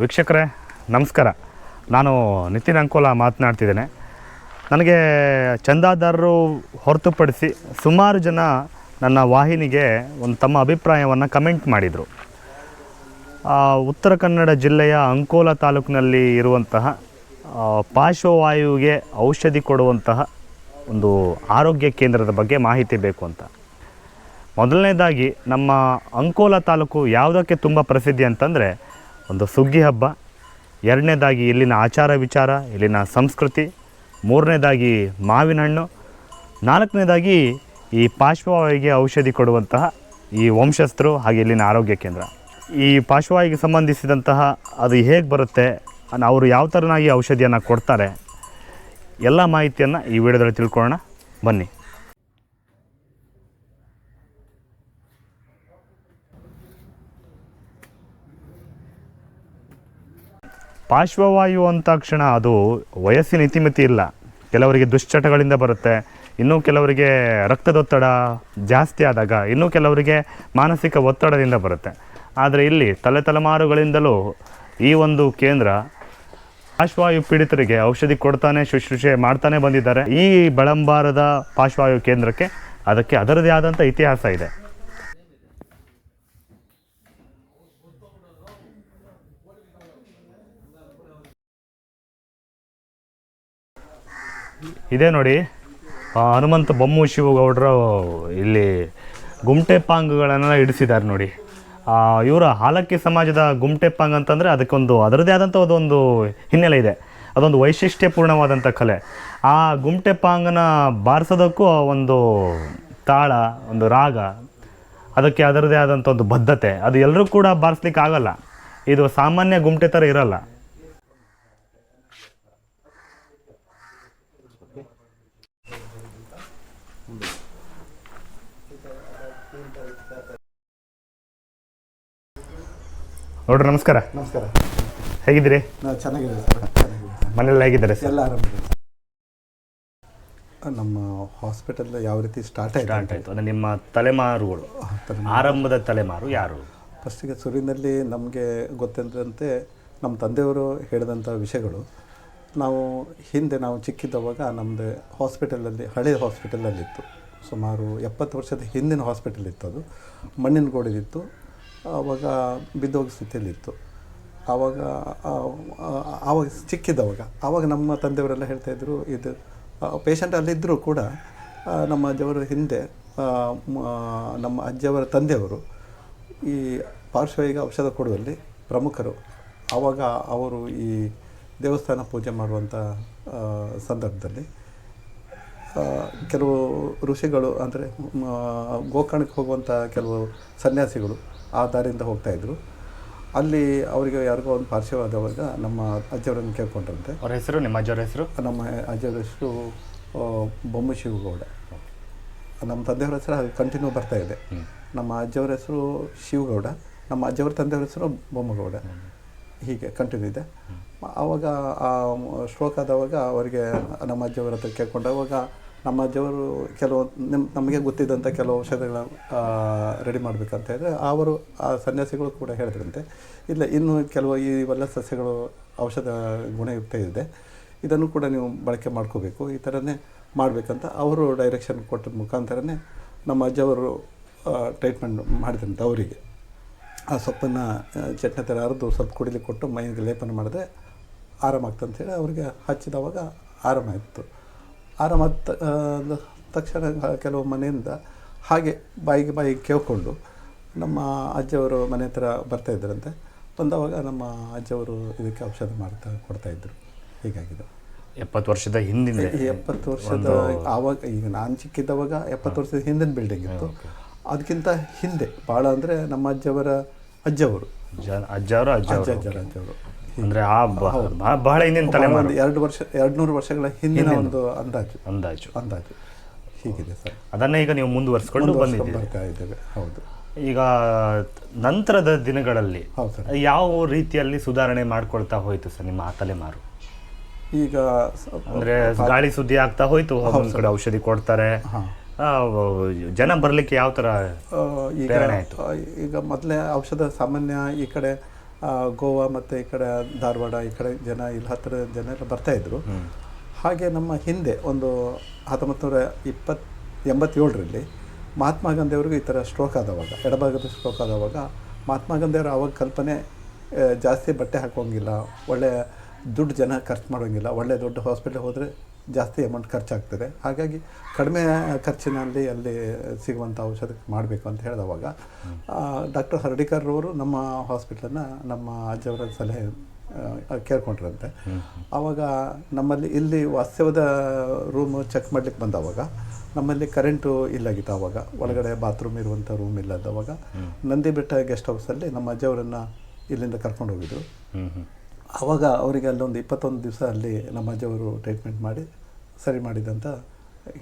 ವೀಕ್ಷಕರೇ, ನಮಸ್ಕಾರ. ನಾನು ನಿತಿನ್ ಅಂಕೋಲ ಮಾತನಾಡ್ತಿದ್ದೇನೆ. ನನಗೆ ಚಂದಾದಾರರು ಹೊರತುಪಡಿಸಿ ಸುಮಾರು ಜನ ನನ್ನ ವಾಹಿನಿಗೆ ಒಂದು ತಮ್ಮ ಅಭಿಪ್ರಾಯವನ್ನು ಕಮೆಂಟ್ ಮಾಡಿದರು. ಉತ್ತರ ಕನ್ನಡ ಜಿಲ್ಲೆಯ ಅಂಕೋಲ ತಾಲೂಕಿನಲ್ಲಿ ಇರುವಂತಹ ಪಾರ್ಶ್ವವಾಯುವಿಗೆ ಔಷಧಿ ಕೊಡುವಂತಹ ಒಂದು ಆರೋಗ್ಯ ಕೇಂದ್ರದ ಬಗ್ಗೆ ಮಾಹಿತಿ ಬೇಕು ಅಂತ. ಮೊದಲನೇದಾಗಿ, ನಮ್ಮ ಅಂಕೋಲ ತಾಲೂಕು ಯಾವುದಕ್ಕೆ ತುಂಬ ಪ್ರಸಿದ್ಧಿ ಅಂತಂದರೆ ಒಂದು ಸುಗ್ಗಿ ಹಬ್ಬ. ಎರಡನೇದಾಗಿ ಇಲ್ಲಿನ ಆಚಾರ ವಿಚಾರ, ಇಲ್ಲಿನ ಸಂಸ್ಕೃತಿ, ಮೂರನೇದಾಗಿ ಮಾವಿನ ಹಣ್ಣು, ನಾಲ್ಕನೇದಾಗಿ ಈ ಪಾರ್ಶ್ವವಾಯಿಗೆ ಔಷಧಿ ಕೊಡುವಂತಹ ಈ ವಂಶಸ್ಥರು ಹಾಗೆ ಇಲ್ಲಿನ ಆರೋಗ್ಯ ಕೇಂದ್ರ. ಈ ಪಾರ್ಶ್ವವಾಯಿಗೆ ಸಂಬಂಧಿಸಿದಂತಹ ಅದು ಹೇಗೆ ಬರುತ್ತೆ ಅವರು ಯಾವ ಥರನಾಗಿ ಔಷಧಿಯನ್ನು ಕೊಡ್ತಾರೆ, ಎಲ್ಲ ಮಾಹಿತಿಯನ್ನು ಈ ವಿಡಿಯೋದಲ್ಲಿ ತಿಳ್ಕೊಳ್ಳೋಣ. ಬನ್ನಿ. ಪಾರ್ಶ್ವವಾಯು ಅಂತಾಕ್ಷಣ ಅದು ವಯಸ್ಸಿನ ಇತಿಮಿತಿ ಇಲ್ಲ. ಕೆಲವರಿಗೆ ದುಶ್ಚಟಗಳಿಂದ ಬರುತ್ತೆ. ಇನ್ನೂ ಕೆಲವರಿಗೆ ರಕ್ತದೊತ್ತಡ ಜಾಸ್ತಿ ಆದಾಗ ಇನ್ನೂ ಕೆಲವರಿಗೆ ಮಾನಸಿಕ ಒತ್ತಡದಿಂದ ಬರುತ್ತೆ. ಆದರೆ ಇಲ್ಲಿ ತಲೆ ತಲೆಮಾರುಗಳಿಂದಲೂ ಈ ಒಂದು ಕೇಂದ್ರ ಪಾಶ್ವವಾಯು ಪೀಡಿತರಿಗೆ ಔಷಧಿ ಕೊಡ್ತಾನೆ, ಶುಶ್ರೂಷೆ ಮಾಡ್ತಾನೆ ಬಂದಿದ್ದಾರೆ. ಈ ಬಳಂಬಾರದ ಪಾರ್ಶ್ವವಾಯು ಕೇಂದ್ರಕ್ಕೆ ಅದಕ್ಕೆ ಅದರದೇ ಆದಂಥ ಇತಿಹಾಸ ಇದೆ. ಇದೇ ನೋಡಿ. ಹನುಮಂತ ಬೊಮ್ಮು ಶಿವಗೌಡರು ಇಲ್ಲಿ ಗುಮ್ಟೆ ಪಾಂಗ್ಗಳನ್ನು ಇಡಿಸಿದ್ದಾರೆ ನೋಡಿ. ಇವರ ಹಾಲಕ್ಕಿ ಸಮಾಜದ ಗುಮ್ಟೆ ಪಾಂಗ್ ಅಂತಂದರೆ ಅದಕ್ಕೊಂದು ಅದರದೇ ಆದಂಥ ಅದೊಂದು ಹಿನ್ನೆಲೆ ಇದೆ. ಅದೊಂದು ವೈಶಿಷ್ಟ್ಯಪೂರ್ಣವಾದಂಥ ಕಲೆ. ಆ ಗುಮ್ಟೆ ಪಾಂಗನ ಬಾರಿಸೋದಕ್ಕೂ ಒಂದು ತಾಳ, ಒಂದು ರಾಗ, ಅದಕ್ಕೆ ಅದರದೇ ಆದಂಥ ಒಂದು ಬದ್ಧತೆ, ಅದು ಎಲ್ಲರೂ ಕೂಡ ಬಾರಿಸ್ಲಿಕ್ಕೆ ಆಗಲ್ಲ ಇದು ಸಾಮಾನ್ಯ ಗುಮ್ಟೆ ಥರ ಇರಲ್ಲ. ನೋಡ್ರಿ ನಮಸ್ಕಾರ. ನಮಸ್ಕಾರ. ಹೇಗಿದ್ದೀರಿ? ನಾವು ಚೆನ್ನಾಗಿದೆ ಸರ್. ಚೆನ್ನಾಗಿದೆ ಮನೆಯಲ್ಲಿ ಹೇಗಿದ್ದಾರೆ ಸರ್? ಎಲ್ಲ ಸರ್. ನಮ್ಮ ಹಾಸ್ಪಿಟಲ್ ಯಾವ ರೀತಿ ಸ್ಟಾರ್ಟ್ ಆಯಿತು ಸ್ಟಾರ್ಟ್ ಆಯಿತು. ಅಂದರೆ ನಿಮ್ಮ ತಲೆಮಾರುಗಳು. ಆರಂಭದ ತಲೆಮಾರು ಯಾರು? ಫಸ್ಟಿಗೆ ಸುರಿನಲ್ಲಿ ನಮಗೆ ಗೊತ್ತಿದ್ದಂತೆ ನಮ್ಮ ತಂದೆಯವರು ಹೇಳಿದಂಥ ವಿಷಯಗಳು. ನಾವು ಹಿಂದೆ ನಾವು ಚಿಕ್ಕಿದ್ದವಾಗ ನಮ್ಮದೇ ಹಾಸ್ಪಿಟಲಲ್ಲಿ ಹಳೆ ಹಾಸ್ಪಿಟಲಲ್ಲಿತ್ತು. ಸುಮಾರು ಎಪ್ಪತ್ತು ವರ್ಷದ ಹಿಂದಿನ ಹಾಸ್ಪಿಟಲ್ ಇತ್ತು ಅದು. ಮಣ್ಣಿನ ಗೋಡೆದಿತ್ತು ಆವಾಗ ಬಿದ್ದೋಗ ಸ್ಥಿತಿಯಲ್ಲಿತ್ತು. ಆವಾಗ ಆವಾಗ ಚಿಕ್ಕಿದ್ದವಾಗ ಆವಾಗ ನಮ್ಮ ತಂದೆಯವರೆಲ್ಲ ಹೇಳ್ತಾಯಿದ್ರು ಇದು ಪೇಷಂಟ್ ಅಲ್ಲಿದ್ದರೂ ಕೂಡ ನಮ್ಮ ಅಜ್ಜವರ ಹಿಂದೆ ನಮ್ಮ ಅಜ್ಜವರ ತಂದೆಯವರು ಈ ಪಾರ್ಶ್ವವಿಗೆ ಔಷಧ ಕೊಡುವಲ್ಲಿ ಪ್ರಮುಖರು. ಆವಾಗ ಅವರು ಈ ದೇವಸ್ಥಾನ ಪೂಜೆ ಮಾಡುವಂಥ ಸಂದರ್ಭದಲ್ಲಿ ಕೆಲವು ಋಷಿಗಳು ಅಂದರೆ ಗೋಕರ್ಣಕ್ಕೆ ಹೋಗುವಂಥ ಕೆಲವು ಸನ್ಯಾಸಿಗಳು ಆ ದಾರಿಯಿಂದ ಹೋಗ್ತಾಯಿದ್ರು ಅಲ್ಲಿ ಅವರಿಗೆ ಯಾರಿಗೋ ಒಂದು ಪಾರ್ಶ್ವವಾದವಾಗ ನಮ್ಮ ಅಜ್ಜವರನ್ನು ಕೇಳ್ಕೊಂಡ್ರಂತೆ. ಅವ್ರ ಹೆಸರು ನಿಮ್ಮ ಅಜ್ಜವ್ರ ಹೆಸರು? ನಮ್ಮ ಅಜ್ಜರ ಹೆಸರು ಬೊಮ್ಮ ಶಿವಗೌಡ. ನಮ್ಮ ತಂದೆಯವ್ರ ಹೆಸರು ಅದು ಕಂಟಿನ್ಯೂ ಬರ್ತಾ ಇದೆ. ನಮ್ಮ ಅಜ್ಜವರ ಹೆಸರು ಶಿವಗೌಡ ನಮ್ಮ ಅಜ್ಜವರ ತಂದೆಯವ್ರ ಹೆಸರು ಬೊಮ್ಮಗೌಡ. ಹೀಗೆ ಕಂಟಿನ್ಯೂ ಇದೆ. ಆವಾಗ ಆ ಸ್ಟ್ರೋಕ್ ಆದವಾಗ ಅವರಿಗೆ ನಮ್ಮ ಅಜ್ಜವರ ಹತ್ರ ಕೇಳ್ಕೊಂಡಾಗ ನಮ್ಮ ಅಜ್ಜವರು ಕೆಲವು ನಿಮ್, ನಮಗೆ ಗೊತ್ತಿದ್ದಂಥ ಕೆಲವು ಔಷಧಗಳ ರೆಡಿ ಮಾಡಬೇಕಂತ ಹೇಳಿದ್ರೆ ಅವರು ಆ ಸನ್ಯಾಸಿಗಳು ಕೂಡ ಹೇಳಿದ್ರಂತೆ. ಇಲ್ಲ, ಇನ್ನು ಕೆಲವು ಇವೆಲ್ಲ ಸಸ್ಯಗಳು ಔಷಧ ಗುಣಯುಕ್ತ ಇದೆ. ಇದನ್ನು ಕೂಡ ನೀವು ಬಳಕೆ ಮಾಡ್ಕೋಬೇಕು. ಈ ಥರನೇ ಮಾಡಬೇಕಂತ ಅವರು ಡೈರೆಕ್ಷನ್ ಕೊಟ್ಟ ಮುಖಾಂತರನೇ ನಮ್ಮ ಅಜ್ಜವರು ಟ್ರೀಟ್ಮೆಂಟ್ ಮಾಡಿದ್ರಂತೆ ಅವರಿಗೆ. ಆ ಸೊಪ್ಪನ್ನು ಚಟ್ನಿ ಥರ ಅರೆದು ಸ್ವಲ್ಪ ಕುಡಿಲಿಕ್ಕೆ ಕೊಟ್ಟು ಮೈಗೆ ಲೇಪನ ಮಾಡಿದ್ರೆ ಆರಾಮಾಗ್ತಂತೇಳಿ ಅವರಿಗೆ ಹಚ್ಚಿದವಾಗ ಆರಾಮಾಯಿತು. ಆರಾಮಾದ ತಕ್ಷಣ ಕೆಲವು ಮನೆಯಿಂದ ಹಾಗೆ ಬಾಯಿಗೆ ಬಾಯಿಗೆ ಕೇಳಿಕೊಂಡು ನಮ್ಮ ಅಜ್ಜಿಯವರು ಮನೆ ಹತ್ರ ಬರ್ತಾ ಇದ್ದರಂತೆ ಬಂದವಾಗ ನಮ್ಮ ಅಜ್ಜವರು ಇದಕ್ಕೆ ಔಷಧ ಮಾಡ್ತಾ ಕೊಡ್ತಾಯಿದ್ರು ಹೀಗಾಗಿದೆ. ಎಪ್ಪತ್ತು ವರ್ಷದ ಹಿಂದಿನ ಈ ಎಪ್ಪತ್ತು ವರ್ಷದ ಆವಾಗ ಈಗ ನಾನು ಚಿಕ್ಕಿದ್ದವಾಗ ಎಪ್ಪತ್ತು ವರ್ಷದ ಹಿಂದಿನ ಬಿಲ್ಡಿಂಗ್ ಇತ್ತು. ಅದಕ್ಕಿಂತ ಹಿಂದೆ ಭಾಳ ಅಂದರೆ ನಮ್ಮ ಅಜ್ಜವರ ಅಜ್ಜವರು. ಅಜ್ಜ ಅಜ್ಜವರು. ಅಜ್ಜ ಅಜ್ಜವರು. ಅಂದರೆ ಆ ಬಹಳ ಹಿಂದಿನ ತಲೆಮಾರು. ಎರಡು ವರ್ಷ ಎರಡು ನೂರು ವರ್ಷಗಳ ಹಿಂದಿನ ಒಂದು ಅಂದಾಜು. ಅಂದಾಜು. ಅಂದಾಜು. ಹೀಗಿದೆ ಸರ್. ಅದನ್ನೇ ಈಗ ನೀವು ಮುಂದುವರಿಸ್ಕೊಂಡು ಇದ್ದೇವೆ. ಹೌದು. ಈಗ ನಂತರದ ದಿನಗಳಲ್ಲಿ ಯಾವ ರೀತಿಯಲ್ಲಿ ಸುಧಾರಣೆ ಮಾಡ್ಕೊಳ್ತಾ ಹೋಯ್ತು ಸರ್ ನಿಮ್ಮ ಆ ತಲೆಮಾರು? ಈಗ ಅಂದ್ರೆ ಗಾಳಿ ಸುದ್ದಿ ಆಗ್ತಾ ಹೋಯ್ತು ಒಂದ್ ಕಡೆ ಔಷಧಿ ಕೊಡ್ತಾರೆ. ಜನ ಬರ್ಲಿಕ್ಕೆ ಯಾವ ತರ ಈಗ ಮೊದಲೇ ಔಷಧ ಸಾಮಾನ್ಯ ಈ ಕಡೆ ಗೋವಾ ಮತ್ತು ಈ ಕಡೆ ಧಾರವಾಡ ಈ ಕಡೆ ಜನ ಇಲ್ಲಿ ಹತ್ತಿರ ಜನ ಎಲ್ಲ ಬರ್ತಾಯಿದ್ರು ಹಾಗೆ ನಮ್ಮ ಹಿಂದೆ ಒಂದು ಹತ್ತೊಂಬತ್ತು ನೂರ ಇಪ್ಪತ್ತು ಎಂಬತ್ತೇಳರಲ್ಲಿ ಮಹಾತ್ಮ ಗಾಂಧಿಯವ್ರಿಗೂ ಈ ಥರ ಸ್ಟ್ರೋಕ್ ಆದವಾಗ ಎಡಭಾಗದ ಸ್ಟ್ರೋಕ್ ಆದವಾಗ ಮಹಾತ್ಮ ಗಾಂಧಿಯವರು ಆವಾಗ ಕಲ್ಪನೆ ಜಾಸ್ತಿ ಬಟ್ಟೆ ಹಾಕೋಂಗಿಲ್ಲ ಒಳ್ಳೆ ದುಡ್ಡು ಜನ ಖರ್ಚು ಮಾಡೋಂಗಿಲ್ಲ ಒಳ್ಳೆ ದೊಡ್ಡ ಹಾಸ್ಪಿಟ್ಲಿಗೆ ಹೋದರೆ ಜಾಸ್ತಿ ಅಮೌಂಟ್ ಖರ್ಚಾಗ್ತದೆ. ಹಾಗಾಗಿ ಕಡಿಮೆ ಖರ್ಚಿನಲ್ಲಿ ಅಲ್ಲಿ ಸಿಗುವಂಥ ಔಷಧ ಮಾಡಬೇಕು ಅಂತ ಹೇಳಿದವಾಗ ಡಾಕ್ಟರ್ ಹರ್ಡಿಕರ್ ಅವರು ನಮ್ಮ ಹಾಸ್ಪಿಟ್ಲನ್ನು ನಮ್ಮ ಅಜ್ಜವರ ಸಲಹೆ ಕೇಳ್ಕೊಂಡ್ರಂತೆ. ಆವಾಗ ನಮ್ಮಲ್ಲಿ ಇಲ್ಲಿ ವಾಸ್ತವದ ರೂಮ್ ಚೆಕ್ ಮಾಡಲಿಕ್ಕೆ ಬಂದವಾಗ, ನಮ್ಮಲ್ಲಿ ಕರೆಂಟು ಇಲ್ಲಾಗಿತ್ತು ಆವಾಗ ಒಳಗಡೆ ಬಾತ್ರೂಮ್ ಇರುವಂಥ ರೂಮ್ ಇಲ್ಲದವಾಗ ನಂದಿ ಬೆಟ್ಟ ಗೆಸ್ಟ್ ಹೌಸಲ್ಲಿ ನಮ್ಮ ಅಜ್ಜವರನ್ನು ಇಲ್ಲಿಂದ ಕರ್ಕೊಂಡು ಹೋಗಿದ್ರು. ಆವಾಗ ಅವರಿಗೆ ಅಲ್ಲೊಂದು ಇಪ್ಪತ್ತೊಂದು ದಿವಸ ಅಲ್ಲಿ ನಮ್ಮ ಅಜ್ಜವರು ಟ್ರೀಟ್ಮೆಂಟ್ ಮಾಡಿ ಸರಿ ಮಾಡಿದಂತ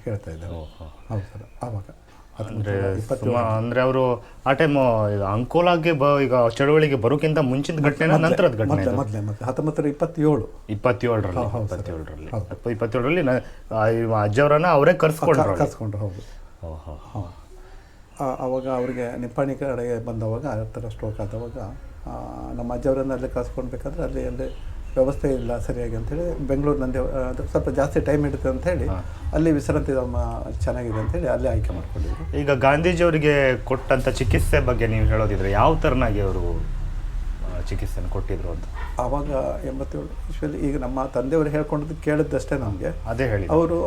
ಹೇಳ್ತಾ ಇದ್ದಾರೆ. ಹೌದು ಸರ್ ಆವಾಗ ಅಂದರೆ ಅಂದರೆ ಅವರು ಆ ಟೈಮ್ ಈಗ ಅಂಕೋಲಾಗೆ ಬ ಈಗ ಚಳವಳಿಗೆ ಬರೋಕ್ಕಿಂತ ಮುಂಚಿನ ಘಟನೆ ನಂತರದ ಘಟನೆ ಮೊದಲೇ ಮತ್ತೆ ಹತ್ತೊಂಬತ್ತರ ಇಪ್ಪತ್ತೇಳು. ಇಪ್ಪತ್ತೇಳರಲ್ಲಿ ಇಪ್ಪತ್ತೇಳರಲ್ಲಿ. ಇಪ್ಪತ್ತೇಳರಲ್ಲಿ ಅಜ್ಜವರನ್ನ ಅವರೇ ಕರ್ಸ್ಕೊಂಡ್ರು ಕರ್ಸ್ಕೊಂಡ್ರು ಹೌದು. ಆವಾಗ ಅವರಿಗೆ ನಿಪ್ಪಾಣಿ ಕಡೆಗೆ ಬಂದವಾಗ ಆ ಥರ ಸ್ಟ್ರೋಕ್ ಆದವಾಗ ನಮ್ಮ ಅಜ್ಜವರನ್ನ ಅಲ್ಲಿ ಕಳ್ಸ್ಕೊಳ್ಬೇಕಾದ್ರೆ ಅಲ್ಲಿ ಅಲ್ಲಿ ವ್ಯವಸ್ಥೆ ಇಲ್ಲ ಸರಿಯಾಗಿ ಅಂತೇಳಿ ಬೆಂಗಳೂರಿನಲ್ಲಿ ಅದು ಸ್ವಲ್ಪ ಜಾಸ್ತಿ ಟೈಮ್ ಇಡುತ್ತೆ ಅಂತ ಹೇಳಿ ಅಲ್ಲಿ ವಿಶ್ರಾಂತಿ ಧಾಮ ಚೆನ್ನಾಗಿದೆ ಅಂತೇಳಿ ಅಲ್ಲೇ ಆಯ್ಕೆ ಮಾಡ್ಕೊಂಡಿದ್ರು. ಈಗ ಗಾಂಧೀಜಿಯವರಿಗೆ ಕೊಟ್ಟಂಥ ಚಿಕಿತ್ಸೆ ಬಗ್ಗೆ ನೀವು ಹೇಳೋದಿದ್ರೆ ಯಾವ ಥರನಾಗಿ ಅವರು ಚಿಕಿತ್ಸೆನ ಕೊಟ್ಟಿದ್ರು ಅಂತ? ಆವಾಗ ಎಂಬತ್ತೇಳು ಈಗ ನಮ್ಮ ತಂದೆಯವರು ಹೇಳ್ಕೊಂಡಿದ್ದು ಕೇಳಿದ್ದಷ್ಟೇ ನಮಗೆ. ಅದೇ ಹೇಳಿ ಅವರು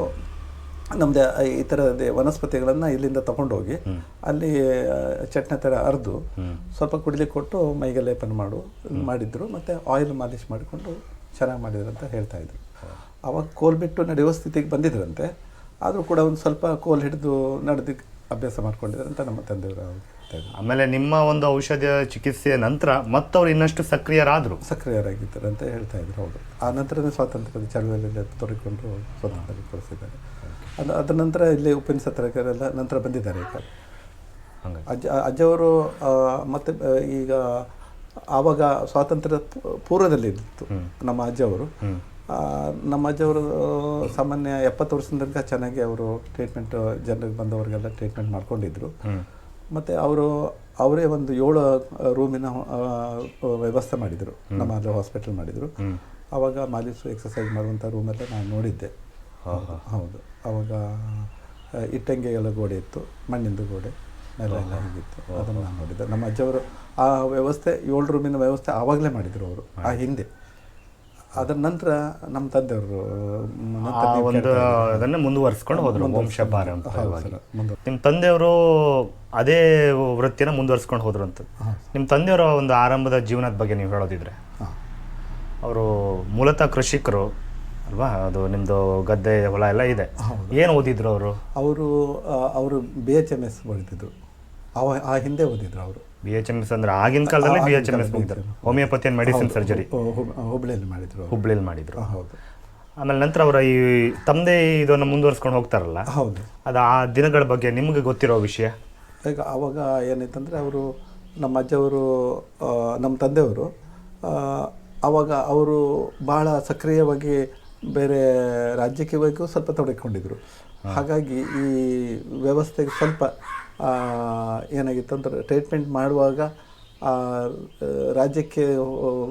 ನಮ್ಮದೇ ಈ ಥರದ ವನಸ್ಪತಿಗಳನ್ನು ಇಲ್ಲಿಂದ ತಗೊಂಡೋಗಿ ಅಲ್ಲಿ ಚಟ್ನಿ ಥರ ಅರ್ದು ಸ್ವಲ್ಪ ಕುಡಿಲಿಕ್ಕೆ ಕೊಟ್ಟು ಮೈಗೆ ಲೇಪನ ಮಾಡು ಮಾಡಿದ್ರು. ಮತ್ತು ಆಯಿಲ್ ಮಾಲಿಶ್ ಮಾಡಿಕೊಂಡು ಚೆನ್ನಾಗಿ ಮಾಡಿದ್ರು ಅಂತ ಹೇಳ್ತಾ ಇದ್ರು. ಅವಾಗ ಕೋಲ್ ಬಿಟ್ಟು ನಡೆಯುವ ಸ್ಥಿತಿಗೆ ಬಂದಿದ್ರಂತೆ. ಆದರೂ ಕೂಡ ಒಂದು ಸ್ವಲ್ಪ ಕೋಲ್ ಹಿಡಿದು ನಡೆದು ಅಭ್ಯಾಸ ಮಾಡ್ಕೊಂಡಿದ್ದಾರೆ ಅಂತ ನಮ್ಮ ತಂದೆಯವರು ಇದ್ರು ಆಮೇಲೆ ನಿಮ್ಮ ಒಂದು ಔಷಧಿಯ ಚಿಕಿತ್ಸೆಯ ನಂತರ ಮತ್ತವ್ರು ಇನ್ನಷ್ಟು ಸಕ್ರಿಯರಾದರು? ಸಕ್ರಿಯರಾಗಿದ್ದಾರೆ ಅಂತ ಹೇಳ್ತಾ ಇದ್ರು ಹೌದು. ಆ ನಂತರನೇ ಸ್ವಾತಂತ್ರ್ಯದ ಚಳುವಳಿಯಲ್ಲಿ ತೊಡಗಿಕೊಂಡು ಸ್ವಾತಂತ್ರ್ಯ ಕೊಡಿಸಿದ್ದಾರೆ ಅದು ಅದ ನಂತರ ಇಲ್ಲಿ ಉಪ್ಪಿನ ಸತ್ಯಾಗ್ರಹರೆಲ್ಲ ನಂತರ ಬಂದಿದ್ದಾರೆ ಈಗ. ಅಜ್ಜ ಅಜ್ಜವರು ಮತ್ತೆ ಈಗ ಆವಾಗ ಸ್ವಾತಂತ್ರ್ಯ ಪೂರ್ವದಲ್ಲಿ ಇತ್ತು ನಮ್ಮ ಅಜ್ಜವರು ನಮ್ಮ ಅಜ್ಜವರು ಸಾಮಾನ್ಯ ಎಪ್ಪತ್ತು ವರ್ಷದ ತನಕ ಚೆನ್ನಾಗಿ ಅವರು ಟ್ರೀಟ್ಮೆಂಟ್ ಜನರಿಗೆ ಬಂದವರಿಗೆಲ್ಲ ಟ್ರೀಟ್ಮೆಂಟ್ ಮಾಡ್ಕೊಂಡಿದ್ರು. ಮತ್ತು ಅವರು ಅವರೇ ಒಂದು ಏಳು ರೂಮಿನ ವ್ಯವಸ್ಥೆ ಮಾಡಿದರು. ನಮ್ಮ ಅಲ್ಲಿ ಹಾಸ್ಪಿಟಲ್ ಮಾಡಿದರು. ಆವಾಗ ಮಾಲೀಸ್ ಎಕ್ಸಸೈಸ್ ಮಾಡುವಂಥ ರೂಮೆಲ್ಲ ನಾನು ನೋಡಿದ್ದೆ. ಹೌದು. ಆವಾಗ ಇಟ್ಟಂಗೆ ಇಟ್ಟಂಗಿ ಎಲ್ಲ ಗೋಡೆ ಇತ್ತು ಮಣ್ಣಿಂದು ಗೋಡೆ ನೆಲ ಎಲ್ಲ ಹೀಗಿತ್ತು. ಅದನ್ನು ನಾನು ನೋಡಿದ್ದೆ. ನಮ್ಮ ಅಜ್ಜವರು ಆ ವ್ಯವಸ್ಥೆ ಏಳು ರೂಮಿನ ವ್ಯವಸ್ಥೆ ಆವಾಗಲೇ ಮಾಡಿದರು ಅವರು. ಆ ಹಿಂದೆ. ಅದರ ನಂತರ ನಮ್ಮ ತಂದೆಯವರು ಆ ಒಂದು. ಅದನ್ನೇ ಮುಂದುವರಿಸ್ಕೊಂಡು ಹೋದರು ವಂಶ ಪಾರಂಪರ್ಯವಾಗಿ ಮುಂದೆ ನಿಮ್ಮ ತಂದೆಯವರು ಅದೇ ವೃತ್ತಿನ ಮುಂದುವರ್ಸ್ಕೊಂಡು ಹೋದ್ರು ಅಂತ. ನಿಮ್ಮ ತಂದೆಯವರ ಒಂದು ಆರಂಭದ ಜೀವನದ ಬಗ್ಗೆ ನೀವು ಹೇಳೋದಿದ್ರೆ. ಅವರು ಮೂಲತಃ ಕೃಷಿಕರು ಅಲ್ವಾ? ಅದು ನಿಮ್ಮದು ಗದ್ದೆ ಹೊಲ ಎಲ್ಲ ಇದೆ. ಏನು ಓದಿದ್ರು ಅವರು? ಅವರು ಅವರು ಬಿ ಎಚ್ ಎಂ ಎಸ್ ಬರೆದಿದ್ರು ಅವ ಆ ಹಿಂದೆ ಓದಿದ್ರು ಅವರು. ಬಿ ಎಚ್ ಎಂ ಎಸ್ ಅಂದ್ರೆ ಆಗಿನ ಕಾಲದಲ್ಲಿ ಬಿ ಎಚ್ ಎಂ ಎಸ್ ಮುಗಿದ್ರು. ಹೋಮಿಯೋಪತಿ ಅಂಡ್ ಮೆಡಿಸಿನ್ ಸರ್ಜರಿ ಹುಬ್ಳಿಯಲ್ಲಿ ಮಾಡಿದ್ರು ಹುಬ್ಳಿಯಲ್ಲಿ ಮಾಡಿದ್ರು. ಹೌದು. ಆಮೇಲೆ ನಂತರ ಅವರ ಈ ತಮ್ಮದೇ ಇದನ್ನು ಮುಂದುವರ್ಸ್ಕೊಂಡು ಹೋಗ್ತಾರಲ್ಲ? ಹೌದು. ಅದು ಆ ದಿನಗಳ ಬಗ್ಗೆ ನಿಮಗೆ ಗೊತ್ತಿರೋ ವಿಷಯ? ಈಗ ಆವಾಗ ಏನಾಯ್ತಂದರೆ ಅವರು ನಮ್ಮ ಅಜ್ಜವರು ನಮ್ಮ ತಂದೆಯವರು ಅವಾಗ ಆವಾಗ ಅವರು ಬಹಳ ಸಕ್ರಿಯವಾಗಿ ಬೇರೆ ರಾಜ್ಯಕ್ಕೆ ಹೋಗಿ ಸ್ವಲ್ಪ ತೊಡಗಿಕೊಂಡಿದ್ರು. ಹಾಗಾಗಿ ಈ ವ್ಯವಸ್ಥೆಗೆ ಸ್ವಲ್ಪ ಏನಾಗಿತ್ತು ಅಂದ್ರೆ ಟ್ರೀಟ್ಮೆಂಟ್ ಮಾಡುವಾಗ ರಾಜ್ಯಕ್ಕೆ